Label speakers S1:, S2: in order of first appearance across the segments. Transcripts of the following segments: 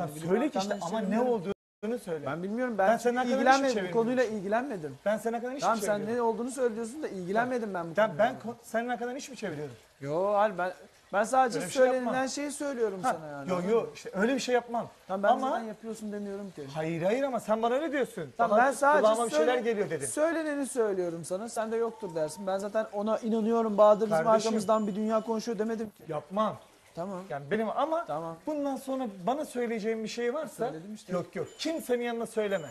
S1: Tamam,
S2: bileyim.
S1: söyle ki işte ama
S2: şey
S1: ne
S2: bilmiyorum.
S1: olduğunu söyle.
S2: Ben
S1: Ben,
S2: bilmiyorum.
S1: Ben
S2: Ben,
S1: hiç
S2: ilgilenmedim. Bu
S1: çevirmiyorum.
S2: konuyla ilgilenmedim.
S1: senin hakkında hiç
S2: Tamam
S1: mi
S2: sen
S1: çeviriyorum?
S2: ne olduğunu söylüyorsun da ilgilenmedim ben bu
S1: Ben,
S2: konuyla.
S1: ben ko- senin hakkında hiç mi çeviriyorum?
S2: Yo hayır ben ben sadece
S1: Öyle bir şey
S2: söylenilen
S1: yapmam.
S2: şeyi söylüyorum
S1: Ha,
S2: sana yani.
S1: Yo yo işte öyle bir şey yapmam.
S2: Tamam ben
S1: Ama
S2: zaten yapıyorsun demiyorum ki.
S1: hayır hayır ama sen bana öyle diyorsun.
S2: Tamam ben sadece
S1: kulağıma bir şeyler
S2: söyle-
S1: geliyor dedin.
S2: Söyleneni söylüyorum sana. Sen de yoktur dersin. Ben zaten ona inanıyorum. Bahadır bizim
S1: Kardeşim.
S2: arkamızdan bir dünya konuşuyor demedim ki.
S1: Yapmam.
S2: Tamam.
S1: Yani benim ama
S2: Tamam.
S1: bundan sonra bana söyleyeceğim bir şey varsa
S2: Söyledim işte.
S1: yok yok. Kimsenin yanına söyleme.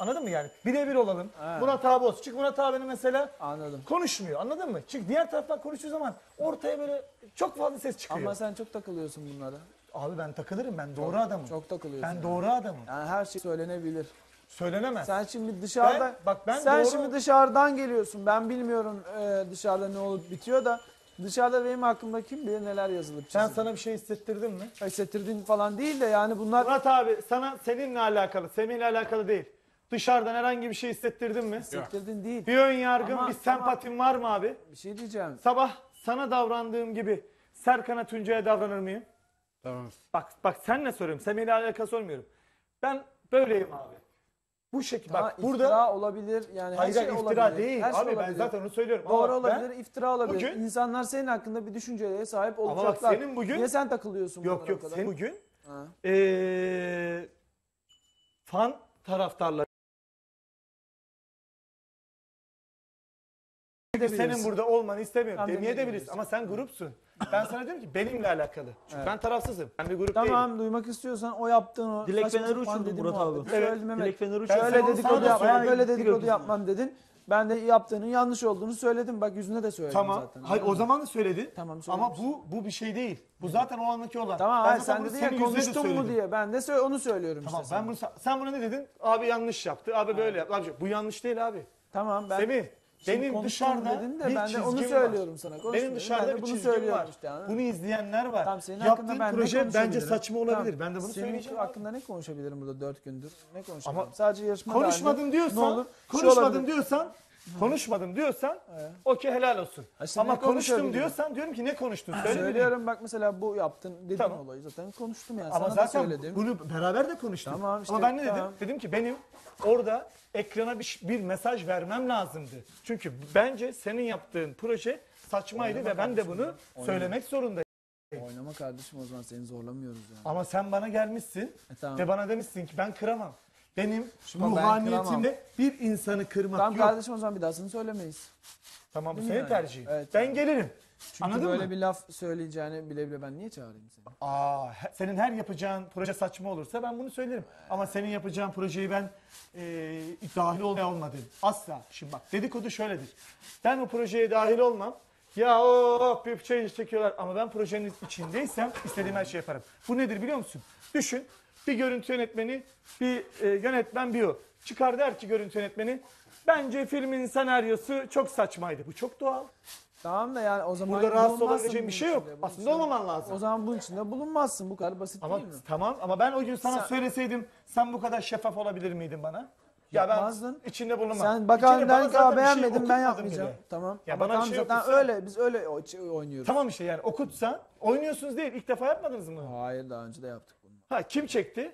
S1: Anladın mı yani? Birebir olalım.
S2: He.
S1: Murat abi olsun. Çık Murat abinin mesela
S2: Anladım.
S1: konuşmuyor. Anladın mı? Çünkü diğer taraftan konuştuğu zaman ortaya böyle çok fazla ses çıkıyor.
S2: Ama sen çok takılıyorsun bunlara.
S1: Abi ben takılırım. Ben doğru adamım.
S2: Çok takılıyorsun.
S1: ben
S2: yani.
S1: doğru adamım.
S2: Yani her şey söylenebilir.
S1: Söylenemez.
S2: Sen şimdi dışarıda
S1: Ben- bak ben
S2: sen
S1: doğru-
S2: şimdi dışarıdan geliyorsun. Ben bilmiyorum e, dışarıda ne olup bitiyor da dışarıda benim hakkımda kim bilir neler yazılıp
S1: Ben
S2: çizilip.
S1: sana bir şey hissettirdim mi?
S2: Hissettirdiğin falan değil de yani bunlar
S1: Murat abi sana seninle alakalı, Semih'le alakalı değil. Dışarıdan herhangi bir şey hissettirdin mi?
S2: hissettirdiğin değil.
S1: Bir ön yargın,
S2: Ama-
S1: bir sempatin var mı abi?
S2: Bir şey diyeceğim.
S1: Sabah sana davrandığım gibi Serkan'a Tuncay'a davranır mıyım?
S3: Tamam.
S1: Bak bak senle soruyorum. Semih'le alakalı sormuyorum. Ben böyleyim abi. Bu şekilde bak
S2: iftira
S1: burada
S2: olabilir yani
S1: hayır
S2: her şey
S1: iftira
S2: olabilir.
S1: değil.
S2: Her şey
S1: abi ben
S2: olabilir.
S1: zaten onu söylüyorum.
S2: Doğru
S1: bak
S2: olabilir,
S1: ben-
S2: iftira olabilir.
S1: bugün-
S2: İnsanlar senin hakkında bir düşünceye sahip
S1: bak
S2: olacaklar.
S1: senin bugün-
S2: Niye sen takılıyorsun
S1: yok
S2: bunlara
S1: yok
S2: kadar?
S1: senin bugün
S2: Ha.
S1: eee fan taraftarları senin burada olmanı istemiyorum.
S2: Tamam,
S1: Demeyebiliriz ama sen grupsun. Ben sana diyorum ki benimle alakalı. Çünkü
S2: Evet.
S1: ben tarafsızım. Ben bir grup değilim.
S2: Tamam duymak istiyorsan o yaptığın o
S4: Dilek Fener'i uçurdun Murat abi.
S1: Evet.
S2: söyledim.
S4: Dilek Fener'i
S1: Ben
S4: uçurdu.
S1: sana
S2: Şöyle dedikodu yapmam, böyle dedikodu yapmam dedin. Ben de yaptığının yanlış olduğunu söyledim. Bak yüzüne de söyledim
S1: Tamam.
S2: zaten.
S1: Hayır o zaman da söyledi.
S2: Tamam,
S1: Ama
S2: söylemiş.
S1: bu bu bir şey değil. Bu zaten o anlık olan.
S2: Tamam
S1: Ben
S2: sen dedin ya
S1: de
S2: konuştun mu
S1: söyledim.
S2: diye. Ben de sö- onu söylüyorum
S1: Tamam
S2: işte
S1: ben
S2: sana.
S1: bunu sen buna ne dedin? Abi yanlış yaptı. Abi böyle yaptı. Abi bu yanlış değil abi.
S2: Tamam ben
S1: Semih benim dışarıda
S2: dedin de
S1: bir
S2: ben de onu söylüyorum
S1: var.
S2: sana. Konuştum
S1: Benim dışarıda
S2: ben
S1: bir
S2: bunu
S1: çizgim var.
S2: işte, mı?
S1: Bunu izleyenler var.
S2: Tamam senin
S1: Yaptığın
S2: ben
S1: proje bence saçma olabilir.
S2: Tamam,
S1: Ben de bunu
S2: senin
S1: söyleyeceğim.
S2: hakkında ne konuşabilirim burada dört gündür? Ne konuşabilirim?
S1: Ama
S2: Sadece yarışma
S1: Konuşmadım
S2: halinde
S1: diyorsan,
S2: ne olur? Olabilir.
S1: diyorsan, konuşmadım diyorsan, okey helal olsun.
S2: Ha,
S1: Ama
S2: ne
S1: konuştum
S2: konuşabilirim?
S1: diyorsan diyorum ki ne konuştun? Söyle dedim.
S2: Söylüyorum bak mesela bu yaptın dediğin
S1: Tamam.
S2: olayı zaten konuştum yani.
S1: Ama
S2: Sana da
S1: zaten
S2: söyledim.
S1: bunu beraber de konuştuk.
S2: Tamam işte,
S1: Ama ben ne dedim?
S2: tamam.
S1: Dedim ki benim orada ekrana bir, bir mesaj vermem lazımdı. Çünkü bence senin yaptığın proje saçmaydı
S2: Oynama
S1: ve ben de bunu söylemek zorundayım.
S2: Oynama kardeşim o zaman seni zorlamıyoruz yani.
S1: Ama sen bana gelmişsin
S2: E, tamam.
S1: ve bana demişsin ki ben kıramam. Benim
S2: Şimdi ben
S1: ruhaniyetimde bir insanı kırmak
S2: Tamam
S1: yok.
S2: kardeşim o zaman bir daha seni söylemeyiz.
S1: Tamam bu
S2: Değil mi
S1: senin
S2: yani?
S1: tercihin.
S2: Evet,
S1: ben gelirim.
S2: Çünkü
S1: Anladın
S2: böyle
S1: mı?
S2: bir laf söyleyeceğini bile bile ben niye çağırayım seni?
S1: Aa, he- senin her yapacağın proje saçma olursa ben bunu söylerim. Ama senin yapacağın projeyi ben e, dahil olmaya olmadım. Asla. Şimdi bak dedikodu şöyledir. Ben o projeye dahil olmam. Ya o bir şey çekiyorlar ama ben projenin içindeysem istediğim her şeyi yaparım. Bu nedir biliyor musun? Düşün bir görüntü yönetmeni, bir e, yönetmen bir o. Çıkar der ki görüntü yönetmeni bence filmin senaryosu çok saçmaydı. Bu çok doğal.
S2: Tamam da yani o zaman
S1: Burada rahatsız
S2: bulunmazsın
S1: olabileceğin bir
S2: bunun
S1: şey yok.
S2: içinde. Bunun
S1: Aslında
S2: içinde-
S1: olmaman lazım.
S2: O zaman bunun içinde bulunmazsın. Bu kadar basit
S1: Ama
S2: değil mi?
S1: tamam ama ben o gün sana
S2: Sen-
S1: söyleseydim sen bu kadar şeffaf olabilir miydin bana? Ya
S2: Yapmazdın.
S1: ben içinde bulunmam.
S2: Sen bakalım
S1: kere bana
S2: ki
S1: zaten
S2: "Aa,
S1: bir şey
S2: beğenmedim ben
S1: okutmadın
S2: yapmayacağım.
S1: bile.
S2: Tamam.
S1: Ya
S2: Ama
S1: bana bir
S2: tamam
S1: şey
S2: zaten
S1: okutsan-
S2: öyle biz öyle o- oynuyoruz.
S1: Tamam işte yani okutsan oynuyorsunuz değil ilk defa yapmadınız mı?
S2: Hayır daha önce de yaptık.
S1: Ha kim çekti?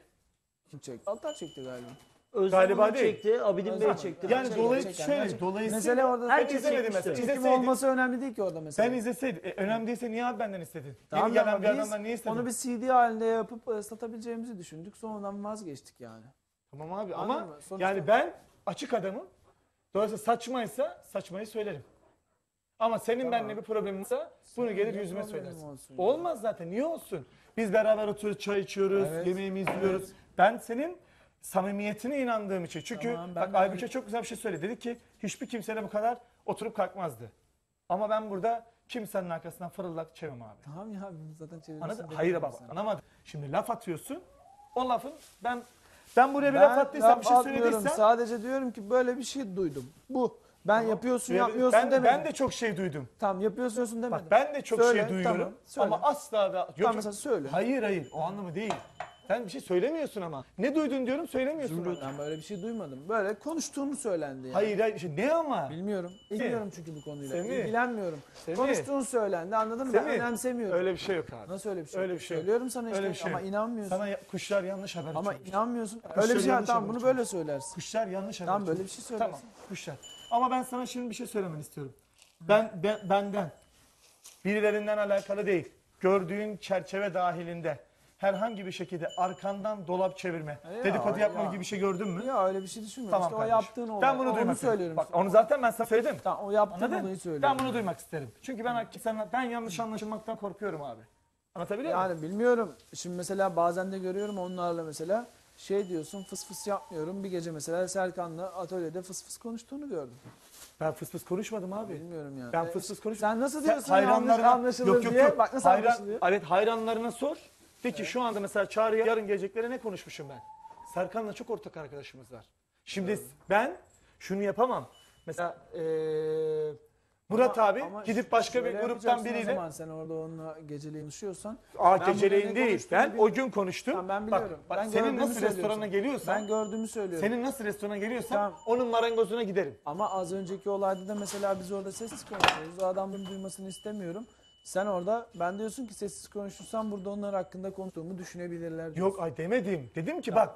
S2: Kim çekti? Altar çekti galiba.
S4: Özlem
S1: Galiba
S4: Hanım
S1: değil.
S4: çekti, Abidin Bey
S2: Özlem.
S4: çekti.
S1: Yani
S2: Çeken,
S1: dolayı
S2: çeken,
S1: şöyle
S2: gerçekten.
S1: dolayısıyla
S2: Mesele orada
S1: ben
S4: Herkes
S1: izlemedim mesela.
S2: Kim
S1: İzleseydim.
S2: olması önemli değil ki orada mesela.
S1: Sen izleseydin. E, önemli değilse niye abi benden istedin?
S2: Tamam
S1: Yeni gelen bir
S2: biz
S1: adamdan niye istedin?
S2: Onu bir CD halinde yapıp e, satabileceğimizi düşündük. Sonradan vazgeçtik yani.
S1: Tamam abi
S2: Anladın
S1: ama
S2: mı? Sonuçta-
S1: yani ben açık adamım. Dolayısıyla saçmaysa saçmayı söylerim. Ama senin
S2: Tamam.
S1: benimle bir problemin varsa bunu gelir yüzüme söylersin. Olmaz zaten. Niye olsun? Biz beraber oturup çay içiyoruz,
S2: Evet.
S1: yemeğimizi yiyoruz. Ben senin samimiyetine inandığım için. Çünkü
S2: Tamam, ben
S1: bak Aybüke çok güzel bir şey söyledi. Dedi ki hiçbir kimseyle bu kadar oturup kalkmazdı. Ama ben burada kimsenin arkasından fırıldak çevirmem abi.
S2: Tamam ya zaten çevirmişsin.
S1: Anladın? Hayır
S2: ben
S1: baba anlamadım. Şimdi laf atıyorsun. O lafın ben ben buraya bir laf attıysam bir şey söylediysem
S2: Sadece diyorum ki böyle bir şey duydum. Bu. Ben yapıyorsun
S1: ben,
S2: yapmıyorsun
S1: ben,
S2: demedim.
S1: ben de çok şey duydum.
S2: Tamam yapıyorsun yapıyorsun demedim.
S1: Bak ben de çok
S2: Söyle,
S1: şey duyuyorum
S2: tamam, söyle.
S1: ama asla da yok.
S2: Tamam mesela söyle.
S1: Hayır hayır o anlamı değil. Sen bir şey söylemiyorsun ama. Ne duydun diyorum söylemiyorsun. bana.
S2: Ben böyle bir şey duymadım. Böyle konuştuğunu söylendi yani.
S1: Hayır hayır işte ne ama?
S2: Bilmiyorum. Bilmiyorum çünkü bu konuyla.
S1: Semih.
S2: İlgilenmiyorum.
S1: Semih.
S2: Konuştuğun söylendi anladın mı? Ben
S1: Semih,
S2: önemsemiyorum.
S1: Öyle bir şey yok abi.
S2: Nasıl öyle bir şey?
S1: Öyle bir şey yok.
S2: Söylüyorum sana işte
S1: Öyle bir şey
S2: ama
S1: yok.
S2: inanmıyorsun.
S1: Sana ya- kuşlar yanlış haber
S2: Ama
S1: uçurmuş.
S2: inanmıyorsun.
S1: Kuşlar
S2: öyle bir şey
S1: yanlış
S2: tamam bunu
S1: uçurmuş.
S2: böyle söylersin.
S1: Kuşlar yanlış haber
S2: Tamam böyle bir şey söylersin.
S1: Tamam kuşlar. Ama ben sana şimdi bir şey söylemeni istiyorum. Ben, ben benden birilerinden alakalı değil. Gördüğün çerçeve dahilinde herhangi bir şekilde arkandan dolap çevirme,
S2: Ya,
S1: dedikodu yapma
S2: ya.
S1: gibi bir şey gördün mü?
S2: Ya öyle bir şey düşünmüyorum.
S1: Tamam
S2: işte o
S1: kardeşim.
S2: yaptığın olay.
S1: Ben bunu
S2: onu
S1: duymak isterim.
S2: söylüyorum.
S1: Bak onu zaten ben sana söyledim.
S2: Tamam o yaptığın
S1: Anladın?
S2: olayı söylüyorum.
S1: Ben bunu duymak isterim. Çünkü ben sen ben yanlış anlaşılmaktan korkuyorum abi. Anlatabiliyor muyum?
S2: Yani bilmiyorum. Şimdi mesela bazen de görüyorum onlarla mesela şey diyorsun fıs fıs yapmıyorum. Bir gece mesela Serkan'la atölyede fıs fıs konuştuğunu gördüm.
S1: Ben fıs fıs konuşmadım abi.
S2: Bilmiyorum yani.
S1: Ben
S2: E,
S1: fıs fıs konuşmadım.
S2: Sen nasıl diyorsun yanlış
S1: hayranlarına-
S2: anlaşılır
S1: Yok, yok,
S2: diye?
S1: yok.
S2: Bak nasıl
S1: Hayran-
S2: anlaşılıyor?
S1: Evet hayranlarına sor. De ki şu anda mesela Çağrı'ya yarın gelecekleri ne konuşmuşum ben? Serkan'la çok ortak arkadaşımız var. Şimdi ben şunu yapamam. Mesela eee, Murat abi
S2: ama
S1: gidip başka bir
S2: şöyle
S1: gruptan
S2: yapacaksın O
S1: biriyle
S2: zaman sen orada onunla geceliğin konuşuyorsan.
S1: Aa
S2: Ben
S1: geceleyin
S2: burada ne
S1: değil.
S2: konuştuğumu
S1: Ben
S2: bil-
S1: o gün konuştum.
S2: Tamam, ben
S1: Bak,
S2: biliyorum.
S1: bak,
S2: Ben
S1: senin
S2: gördüğümü
S1: nasıl restorana geliyorsan,
S2: Ben gördüğümü söylüyorum.
S1: senin nasıl restorana geliyorsan
S2: Tamam.
S1: onun marangozuna giderim.
S2: Ama az önceki olayda da mesela biz orada sessiz konuşuyoruz. O adam bunu duymasını istemiyorum. Sen orada ben diyorsun ki sessiz konuşursam burada onlar hakkında konuştuğumu düşünebilirler. diyorsun.
S1: Yok ay demedim. Dedim ki bak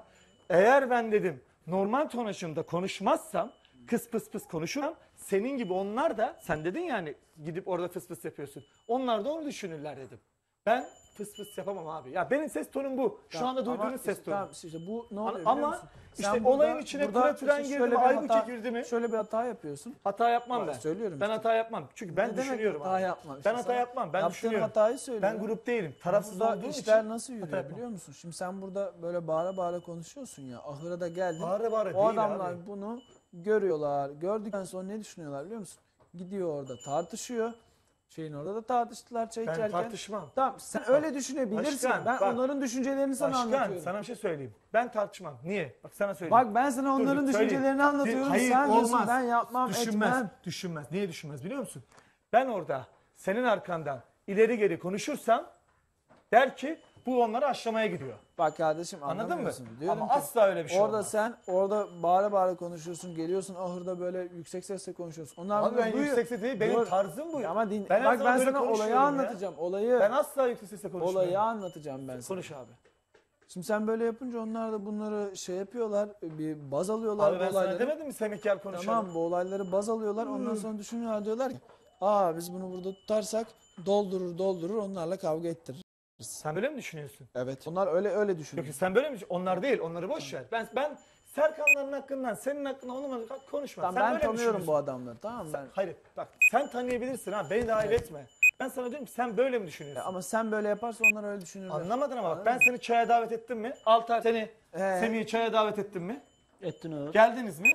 S1: eğer ben dedim normal tonajımda konuşmazsam kıs pıs pıs konuşurum. Senin gibi onlar da sen dedin yani gidip orada fıs fıs yapıyorsun. Onlar da onu düşünürler dedim. Ben fıs fıs yapamam abi. Ya benim ses tonum bu. Şu
S2: Tamam,
S1: anda
S2: ama
S1: duyduğunuz
S2: işte,
S1: ses tonu.
S2: Tamam işte bu ne oluyor biliyor
S1: ama
S2: musun?
S1: işte
S2: Sen
S1: olayın içine kura türen
S2: işte
S1: girdi
S2: şöyle
S1: mi,
S2: bir
S1: Aybuki
S2: hata-
S1: girdi mi?
S2: Şöyle bir hata yapıyorsun.
S1: Hata yapmam ben.
S2: Söylüyorum
S1: Ben
S2: işte.
S1: hata yapmam. Çünkü ben
S2: Ne demek
S1: düşünüyorum
S2: hata
S1: abi.
S2: yapma işte
S1: Ben hata
S2: sana
S1: yapmam. Ben
S2: Yaptığın
S1: düşünüyorum.
S2: hatayı söylüyorum.
S1: Ben grup değilim. Tarafsız
S2: Burada
S1: olduğum
S2: işler
S1: için.
S2: nasıl yürüyor
S1: yapmam.
S2: biliyor musun? Şimdi sen burada böyle bağıra bağıra konuşuyorsun ya. Ahıra da geldin.
S1: Bağıra bağıra
S2: o
S1: değil
S2: adamlar
S1: abi.
S2: bunu görüyorlar. Gördükten sonra ne düşünüyorlar biliyor musun? Gidiyor orada tartışıyor. Şeyin orada da tartıştılar çay
S1: Ben
S2: içerken.
S1: tartışmam.
S2: Tamam sen öyle düşünebilirsin.
S1: Başkan,
S2: ben
S1: bak.
S2: onların düşüncelerini sana
S1: Başkan
S2: anlatıyorum.
S1: sana bir şey söyleyeyim. Ben tartışmam. Niye? Bak sana söyleyeyim.
S2: Bak ben sana
S1: Dur,
S2: onların
S1: dur, söyleyeyim.
S2: düşüncelerini anlatıyorum.
S1: Hayır
S2: sen diyorsun
S1: olmaz.
S2: ben yapmam
S1: düşünmez.
S2: etmem.
S1: Düşünmez. Niye düşünmez biliyor musun? Ben orada senin arkandan ileri geri konuşursam der ki bu onları aşlamaya gidiyor.
S2: Bak kardeşim
S1: Anladın mı?
S2: Diyorum
S1: Ama
S2: ki,
S1: asla öyle bir şey
S2: Orada
S1: olmaz.
S2: sen orada bağıra bağıra konuşuyorsun. Geliyorsun ahırda böyle yüksek sesle konuşuyorsun. Onlar
S1: Abi
S2: bunu
S1: ben
S2: duyuyor.
S1: yüksek sesle değil benim
S2: Dur.
S1: tarzım bu.
S2: Ama din,
S1: Ben her
S2: bak
S1: zaman
S2: ben
S1: böyle
S2: sana olayı
S1: konuşuyorum ya.
S2: anlatacağım. Olayı
S1: Ben asla yüksek sesle konuşmuyorum.
S2: olayı anlatacağım ben sana.
S1: Konuş abi.
S2: Şimdi sen böyle yapınca onlar da bunları şey yapıyorlar. Bir baz alıyorlar
S1: Abi
S2: bu
S1: ben sana
S2: olayları.
S1: demedim mi Semih gel konuşalım.
S2: Tamam bu olayları baz alıyorlar. Ondan sonra düşünüyorlar diyorlar ki aa biz bunu burada tutarsak doldurur doldurur onlarla kavga ettirir.
S1: Sen böyle mi düşünüyorsun?
S2: Evet. Onlar öyle öyle düşünüyor.
S1: Yok sen böyle mi düşün- Onlar değil onları boş ver. Ben ben Serkanların hakkından senin hakkında onun konuşma.
S2: Tamam,
S1: sen
S2: ben
S1: böyle
S2: tanıyorum bu
S1: düşünüyorsun?
S2: adamları tamam mı? ben.
S1: Hayır bak sen tanıyabilirsin ha beni dahil etme. Ben sana diyorum ki sen böyle mi düşünüyorsun?
S2: Ama sen böyle yaparsan onlar öyle düşünürler.
S1: Anlamadın ama bak ben seni çaya davet ettim mi? Altar seni
S2: Ee?
S1: Semih'i çaya davet ettim mi?
S3: Ettin abi.
S1: Geldiniz mi?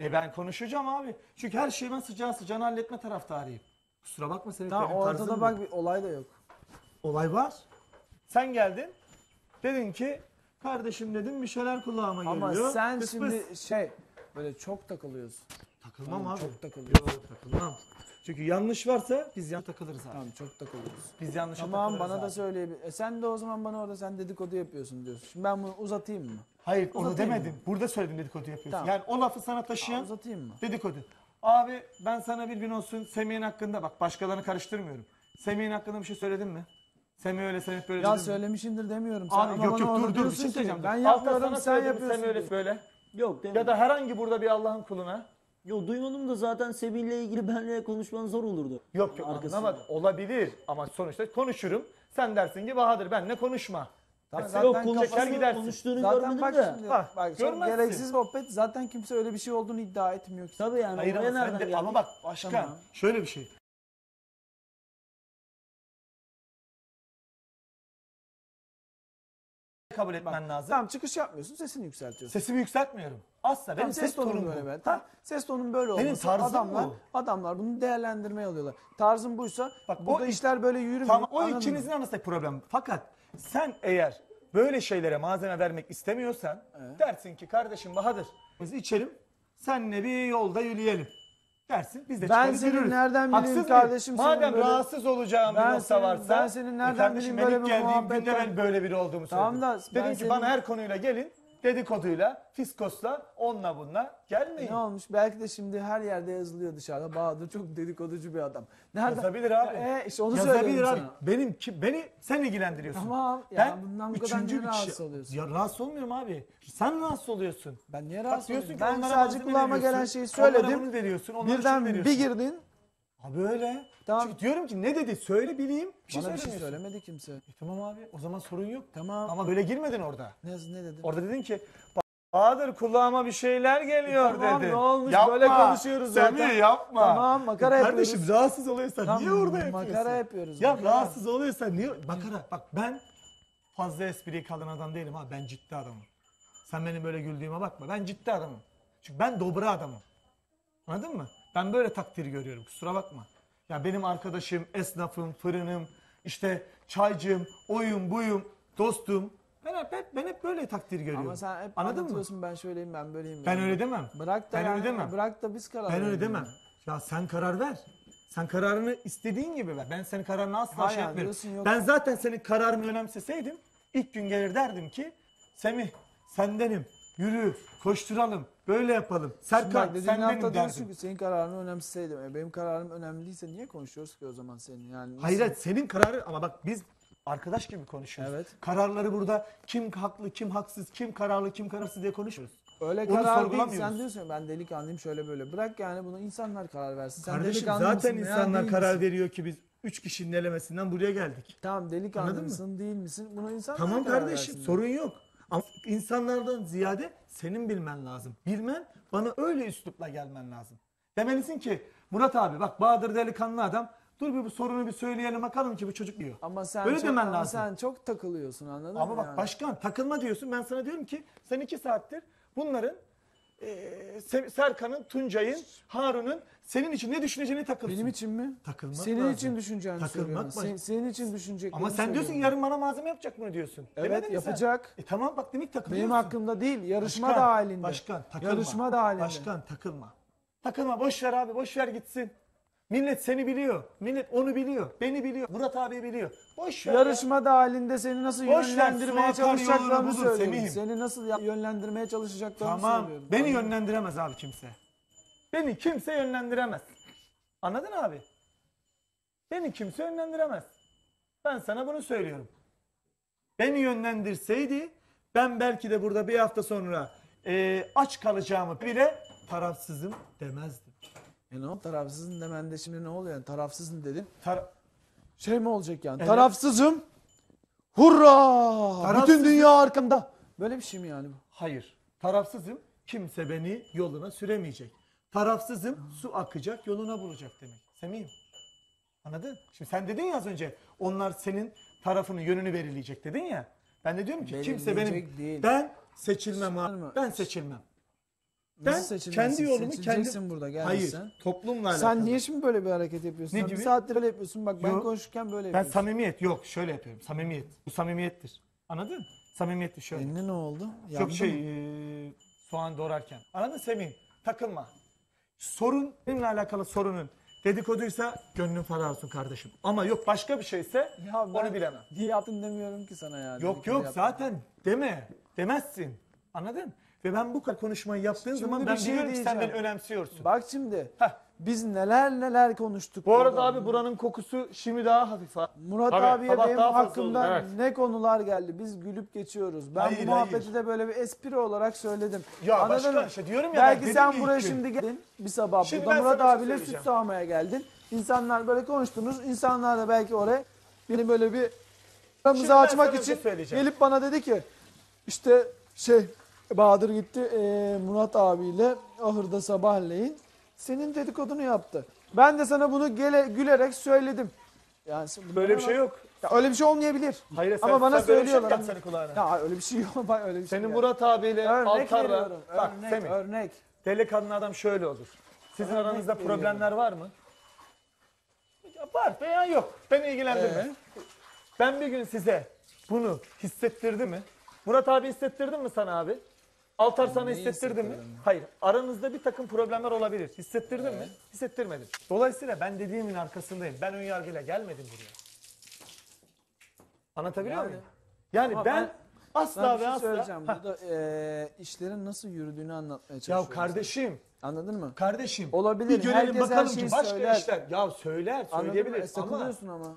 S1: E ben konuşacağım abi. Çünkü her şeyi ben sıcağı sıcağına halletme taraftarıyım. Kusura bakma Semih
S2: Tamam
S1: benim tarzım
S2: ortada
S1: bu.
S2: bak bir olay da yok.
S1: Olay var. Sen geldin. Dedin ki kardeşim dedim bir şeyler kulağıma
S2: Ama
S1: geliyor.
S2: sen
S1: Pıs
S2: şimdi
S1: pıs.
S2: şey böyle çok takılıyorsun.
S1: Takılmam
S2: Tamam,
S1: abi.
S2: çok takılıyorsun.
S1: Yok takılmam. Çünkü yanlış varsa biz yan takılırız abi.
S2: Tamam çok takılıyorsun.
S1: Biz yanlışa
S2: Tamam
S1: takılırız
S2: bana da
S1: abi.
S2: söyleyebilir. E sen de o zaman bana orada sen dedikodu yapıyorsun diyorsun. Şimdi ben bunu uzatayım mı?
S1: Hayır onu
S2: Uzatayım
S1: demedim. Burada söyledim dedikodu yapıyorsun.
S2: Tamam.
S1: Yani o lafı sana taşıyan
S2: uzatayım mı?
S1: dedikodu. Abi ben sana bir gün olsun Semih'in hakkında bak başkalarını karıştırmıyorum. Semih'in hakkında bir şey söyledin mi? Semih öyle Semih böyle
S2: Ya
S1: dedin mi?
S2: söylemişindir demiyorum. Sen
S1: Abi
S2: ama
S1: yok
S2: bana
S1: yok
S2: orada
S1: dur dur bir
S2: diyorsun
S1: şey
S2: ki,
S1: söyleyeceğim.
S2: Ben yapmıyorum
S1: sana
S2: sen yapıyorsun.
S1: Semih öyle böyle.
S3: Yok değil
S1: Ya da herhangi burada bir Allah'ın kuluna.
S3: Yok duymadım da zaten Semih'le ilgili benimle konuşman zor olurdu.
S1: Yok yok
S3: Arkasında.
S1: anlamadım. Olabilir ama sonuçta konuşurum. Sen dersin ki Bahadır benle konuşma.
S2: Tamam,
S1: E,
S2: zaten
S3: Yok
S2: kafası-
S1: çeker
S3: konuştuğunu,
S1: gidersin.
S3: konuştuğunu
S2: Zaten
S3: görmedim
S2: bak
S3: de.
S2: şimdi
S1: Ha,
S2: bak çok
S1: görmezsin.
S2: gereksiz muhabbet. Zaten kimse öyle bir şey olduğunu iddia etmiyor ki.
S3: Tabii yani
S1: Hayır
S3: oraya
S1: ama, sen de,
S3: geldik?
S1: ama bak başkan
S2: Tamam.
S1: şöyle bir şey. Kabul etmen lazım.
S2: Tamam çıkış yapmıyorsun sesini yükseltiyorsun.
S1: Sesimi yükseltmiyorum. Asla benim
S2: Tamam,
S1: ses tonum
S2: böyle
S1: bu.
S2: be. Tamam, ses tonun böyle olması.
S1: Benim tarzım
S2: adamlar,
S1: bu.
S2: Adamlar bunu değerlendirmeye alıyorlar. Tarzın buysa
S1: Bak,
S2: burada
S1: o-
S2: işler böyle yürümüyor.
S1: Tamam o
S2: Anladın mı?
S1: ikinizin arasındaki problem. Fakat sen eğer böyle şeylere malzeme vermek istemiyorsan dersin ki kardeşim Bahadır biz içelim senle bir yolda yürüyelim. Dersin. Biz de
S2: Ben senin nereden bileyim
S1: Haksız
S2: kardeşim senin
S1: Madem
S2: böyle-
S1: rahatsız olacağım bir nokta
S2: senin-
S1: varsa.
S2: ben senin nereden
S1: kardeşim
S2: bileyim böyle bir
S1: geldiğim günde
S2: muhabbetten?
S1: ben böyle biri olduğumu
S2: Tamam
S1: söyledim.
S2: da
S1: Dedim ki
S2: senin-
S1: bana her konuyla gelin. Dedikoduyla, fiskosla, onunla bununla gelmeyin.
S2: Ne olmuş? Belki de şimdi her yerde yazılıyor dışarıda. Bahadır çok dedikoducu bir adam. Nereden?
S1: Yazabilir abi.
S2: E, işte onu
S1: Yazabilir
S2: söylüyorum
S1: abi.
S2: sana.
S1: Benim ki beni sen ilgilendiriyorsun.
S2: Tamam. Ya
S1: Ben
S2: bundan bu kadar
S1: üçüncü
S2: niye
S1: bir
S2: rahatsız
S1: kişi.
S2: oluyorsun?
S1: Ya rahatsız olmuyorum abi. Sen rahatsız oluyorsun.
S2: Ben niye
S1: Bak
S2: rahatsız
S1: diyorsun
S2: oluyorum?
S1: ki
S2: Ben
S1: onlara
S2: sadece
S1: malzeme
S2: kulağıma
S1: veriyorsun,
S2: gelen şeyi
S1: Onlara
S2: söyledim.
S1: bunu veriyorsun. Onlara
S2: Birden bir
S1: veriyorsun.
S2: girdin.
S1: Abi öyle.
S2: Tamam.
S1: Çünkü diyorum ki ne dedi söyle bileyim. Bir şey
S2: Bana bir şey
S1: söylemiyorsun.
S2: söylemedi kimse.
S1: E tamam abi o zaman sorun yok.
S2: Tamam.
S1: Ama böyle girmedin orada.
S2: Ne, ne dedin?
S1: Orada dedin ki Bahadır kulağıma bir şeyler geliyor
S2: Tamam,
S1: dedi.
S2: ne olmuş? Böyle konuşuyoruz zaten.
S1: Semih yapma.
S2: Tamam, makara
S1: E Kardeşim
S2: yapıyoruz.
S1: rahatsız oluyorsan
S2: Tamam,
S1: niye orada yapıyorsun?
S2: makara yapıyoruz,
S1: Ya
S2: makara.
S1: rahatsız oluyorsan niye? Makara. Bak ben fazla espriyi kalan adam değilim ha. Ben ciddi adamım. Sen benim böyle güldüğüme bakma. Ben ciddi adamım. Çünkü ben dobra adamım. Anladın mı? Ben böyle takdir görüyorum. Kusura bakma. Ya benim arkadaşım, esnafım, fırınım, işte çaycım, oyum, buyum, dostum. Ben hep, hep ben hep böyle takdir görüyorum.
S2: Ama sen hep
S1: Anladın mı?
S2: ben şöyleyim ben böyleyim.
S1: Ben
S2: yani.
S1: öyle demem.
S2: Bırak da
S1: Ben
S2: yani,
S1: öyle demem.
S2: Bırak da biz karar
S1: Ben öyle demem. Ya sen karar ver. Sen kararını istediğin gibi ver. Ben senin kararını asla
S2: Hayır,
S1: şey yapmıyorum.
S2: diyorsun yok.
S1: Ben zaten senin kararını önemseseydim ilk gün gelir derdim ki Semih sendenim. Yürü, koşturalım, böyle yapalım.
S2: Şimdi
S1: Serkan
S2: bak dediğin hafta
S1: sendenim
S2: diyorsun
S1: derdim.
S2: ki senin kararını önemseseydim. E benim kararım önemli değilse niye konuşuyoruz ki o zaman senin? Yani nasıl-
S1: Hayır senin kararı ama bak biz arkadaş gibi konuşuyoruz.
S2: Evet.
S1: Kararları burada kim haklı, kim haksız, kim kararlı, kim kararsız diye konuşuyoruz.
S2: Öyle
S1: Onu
S2: karar değil. Sen diyorsun ben delikanlıyım şöyle böyle. Bırak yani bunu insanlar karar versin. Sen
S1: Kardeşim zaten
S2: mısın
S1: insanlar
S2: değil
S1: karar veriyor ki biz üç kişinin elemesinden buraya geldik.
S2: Tamam delikanlı
S1: Anladın mı?
S2: mısın değil misin? Bunu insanlar
S1: Tamam
S2: karar
S1: kardeşim
S2: versin.
S1: sorun yok. Ama insanlardan ziyade senin bilmen lazım. Bilmen bana öyle üslupla gelmen lazım. Demelisin ki Murat abi bak Bahadır delikanlı adam. Dur bir bu sorunu bir söyleyelim bakalım ki bu çocuk diyor.
S2: Ama sen
S1: Öyle
S2: çok,
S1: demen
S2: ama
S1: lazım.
S2: sen çok takılıyorsun anladın
S1: Ama
S2: mı?
S1: bak
S2: yani?
S1: başkan takılma diyorsun. Ben sana diyorum ki sen iki saattir bunların Se- Serkan'ın, Tuncay'ın, Harun'un senin için ne düşüneceğini takılsın.
S2: Benim için mi?
S1: Takılmak
S2: Senin
S1: lazım.
S2: için düşüneceğini
S1: Takılmak
S2: söylüyorum. Sen, senin için düşüneceklerini
S1: Ama sen diyorsun ki
S2: söylüyorum.
S1: yarın bana malzeme yapacak mı diyorsun.
S2: Evet,
S1: Demedin mi sen?
S2: yapacak.
S1: E tamam bak demek takılıyorsun.
S2: Benim hakkımda değil, yarışma
S1: Başkan,
S2: dahilinde.
S1: Başkan takılma.
S2: Yarışma dahilinde.
S1: Başkan takılma. Takılma boş ver abi boş ver gitsin. Millet seni biliyor. Millet onu biliyor. Beni biliyor. Murat abi biliyor. Boş ver. ya.
S2: Yarışma dahilinde seni nasıl
S1: Boş ver,
S2: yönlendirmeye
S1: su akar yolunu
S2: çalışacaklarını
S1: bulur
S2: söylüyorum.
S1: Semih'im.
S2: Seni nasıl ya- yönlendirmeye çalışacaklarını
S1: Tamam.
S2: söylüyorum.
S1: Beni
S2: Anladın mı?
S1: yönlendiremez abi kimse. Beni kimse yönlendiremez. Anladın abi? Beni kimse yönlendiremez. Ben sana bunu söylüyorum. Beni yönlendirseydi ben belki de burada bir hafta sonra e, aç kalacağımı bile tarafsızım demezdim.
S2: E ne oldu? Tarafsızın demende şimdi ne oluyor? Yani tarafsızın dedin.
S1: Tar-
S2: Şey mi olacak yani?
S1: Evet.
S2: Tarafsızım. Hurra!
S1: Tarafsızım.
S2: Bütün dünya arkamda. Böyle bir şey mi yani bu?
S1: Hayır. Tarafsızım. Kimse beni yoluna süremeyecek. Tarafsızım. Su akacak, yoluna bulacak demek. Semih'im. Anladın? Şimdi sen dedin ya az önce onlar senin tarafının yönünü belirleyecek dedin ya. Ben de diyorum ki kimse benim
S2: değil.
S1: ben seçilmem abi. Ben seçilmem.
S2: Nasıl
S1: Ben
S2: seçilmezsin?
S1: kendi yolumu
S2: Seçileceksin
S1: kendi
S2: burada
S1: Hayır. Toplumla alakalı.
S2: Sen niye şimdi böyle bir hareket yapıyorsun?
S1: Ne
S2: Sen
S1: gibi?
S2: Bir saattir öyle yapıyorsun. Bak ben
S1: Yok.
S2: konuşurken böyle
S1: Ben
S2: yapıyorsun.
S1: samimiyet yok şöyle yapıyorum. Samimiyet. Bu samimiyettir. Anladın? Samimiyettir şöyle.
S2: Eline ne oldu? Yandı
S1: Çok
S2: mı?
S1: şey e, soğan doğrarken. Anladın Semih? Takılma. Sorun benimle alakalı sorunun dedikoduysa gönlün ferah olsun kardeşim. Ama yok başka bir şeyse
S2: Ya ben
S1: onu bilemem.
S2: Niye yaptın demiyorum ki sana yani.
S1: Yok
S2: Dedikodu
S1: yok
S2: yaptın.
S1: zaten deme. Demezsin. Anladın? Ve ben bu kadar konuşmayı yaptığın
S2: Şimdi
S1: zaman
S2: bir
S1: ben
S2: şey
S1: biliyorum ki sen beni
S2: diyeceğim.
S1: önemsiyorsun.
S2: Bak şimdi.
S1: Heh.
S2: Biz neler neler konuştuk.
S1: Bu arada
S2: burada.
S1: abi buranın kokusu şimdi daha hafif ha.
S2: Murat
S1: Tabii,
S2: abiye
S1: sabah
S2: benim
S1: daha fazla
S2: hakkımda
S1: oldu, evet.
S2: ne konular geldi. Biz gülüp geçiyoruz. Ben
S1: Hayır,
S2: bu muhabbeti
S1: hayır.
S2: de böyle bir espri olarak söyledim.
S1: Ya
S2: mı?
S1: işte diyorum ya ben
S2: Belki
S1: dedim
S2: sen buraya
S1: gün.
S2: şimdi geldin. Bir sabah
S1: Şimdi
S2: burada
S1: ben
S2: Murat
S1: sana bir şey
S2: abiyle süt
S1: söyleyeceğim.
S2: sağmaya geldin. İnsanlar böyle konuştunuz. İnsanlar da belki oraya beni böyle bir aramızı
S1: Şimdi ben
S2: açmak
S1: bir şey
S2: için
S1: söyleyeceğim.
S2: gelip bana dedi ki işte şey Bahadır gitti eee, Murat abiyle ahırda sabahleyin senin dedikodunu yaptı. Ben de sana bunu gele, gülerek söyledim. Yani
S1: Böyle bir şey yok.
S2: ya öyle bir şey olmayabilir.
S1: Hayır sen,
S2: Ama bana
S1: sen böyle bir şey
S2: söylüyorlar.
S1: kulağına?
S2: Ya öyle bir şey yok. Bak öyle bir şey
S1: Senin
S2: yok.
S1: Murat abiyle
S2: örnek
S1: Altar'la bak
S2: Örnek,
S1: Semih
S2: örnek.
S1: delikanlı adam şöyle olur. Sizin
S2: Örnek
S1: aranızda
S2: veriyorum.
S1: problemler var mı? Ya var veya yok. Beni ilgilendirmez.
S2: Ee?
S1: Ben bir gün size bunu hissettirdi mi? Murat abi hissettirdim mi sana abi? Altar sana hissettirdi mi? Hayır. Aranızda bir takım problemler olabilir. Hissettirdin mi? Hissettirmedin. Dolayısıyla ben dediğimin arkasındayım. Ben ön yargıyla gelmedim buraya. Anlatabiliyor
S2: Yani-
S1: muyum? Yani
S2: Ama
S1: ben,
S2: ben-
S1: asla
S2: Sana bir
S1: ve
S2: şey
S1: asla...
S2: söyleyeceğim.
S1: Hah.
S2: Burada e, işlerin nasıl yürüdüğünü anlatmaya
S1: Ya
S2: çalışıyorum.
S1: kardeşim,
S2: Anladın mı?
S1: kardeşim.
S2: Olabilir.
S1: Bir görelim
S2: Herkes her
S1: bakalım
S2: şeyi
S1: ki başka
S2: söyler.
S1: işler. Ya söyler,
S2: Anladın mı?
S1: söyleyebilir
S2: E,
S1: ama
S2: takılıyorsun ama.